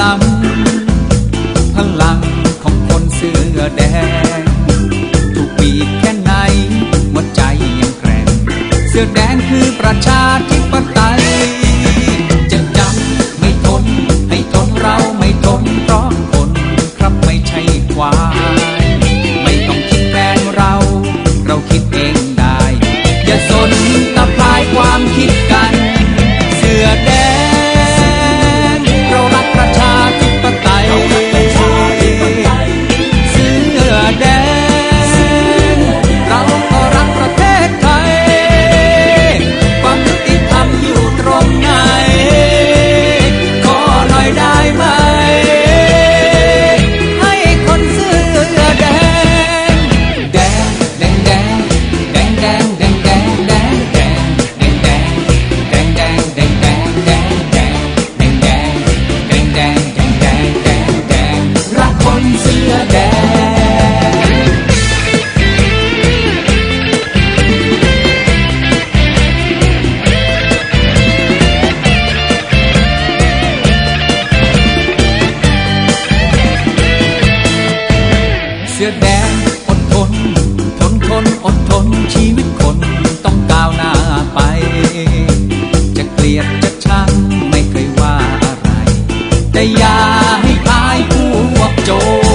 ลัง พลังของคนเสื้อแดง ถูกปีบแค่ไหนหัวใจยังแกร่ง เสื้อแดงคือประชาธิปไตยจะจำไม่ทน ให้ทนเราไม่ทนเพราะคนครับไม่ใช่ควาย ไม่ต้องคิดแทนเรา เราคิด น ทนทนอดทนชีวิตคนต้องก้าวหน้าไป จะเกลียดจะชังไม่เคยว่าอะไร แต่อย่าให้ตายพวกโจร